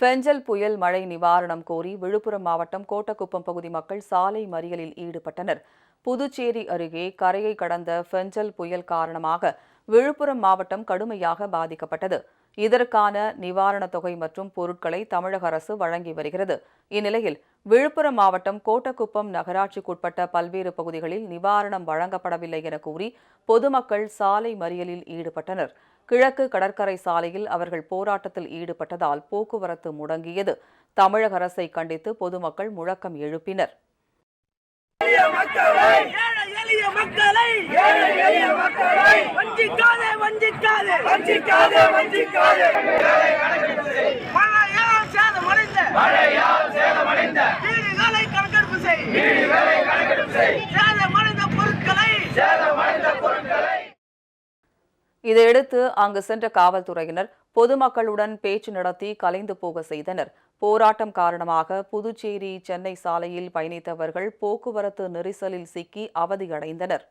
பெஞ்சல் புயல் மழை நிவாரணம் கோரி விழுப்புரம் மாவட்டம் கோட்டக்குப்பம் பகுதி மக்கள் சாலை மறியலில் ஈடுபட்டனர். புதுச்சேரி அருகே கரையை கடந்த பெஞ்சல் புயல் காரணமாக விழுப்புரம் மாவட்டம் கடுமையாக பாதிக்கப்பட்டது. இதற்கான நிவாரணத் தொகை மற்றும் பொருட்களை தமிழக அரசு வழங்கி வருகிறது. இந்நிலையில் விழுப்புரம் மாவட்டம் கோட்டக்குப்பம் நகராட்சிக்குட்பட்ட பல்வேறு பகுதிகளில் நிவாரணம் வழங்கப்படவில்லை என கூறி பொதுமக்கள் சாலை மறியலில் ஈடுபட்டனர். கிழக்கு கடற்கரை சாலையில் அவர்கள் போராட்டத்தில் ஈடுபட்டதால் போக்குவரத்து முடங்கியது. தமிழக அரசை கண்டித்து பொதுமக்கள் முழக்கம் எழுப்பினர். ஏழை எளிய மக்களை ஏழை எளிய மக்களை வஞ்சிக்காதே வஞ்சிக்காதே வஞ்சிக்காதே வஞ்சிக்காதே. மழையால் சேதமடைந்த மழையால் சேதமடைந்த வீடுகளை கணக்கெடுப்பு செய். வீடுகளை கணக்கெடுப்பு செய் சேதமடைந்த பொருட்களை சேதமடைந்த பொருட்களை இதையடுத்து அங்கு சென்ற காவல்துறையினர் பொதுமக்களுடன் பேச்சு நடத்தி கலைந்து போக செய்தனர். போராட்டம் காரணமாக புதுச்சேரி சென்னை சாலையில் பயணித்தவர்கள் போக்குவரத்து நெரிசலில் சிக்கி அவதியடைந்தனர்.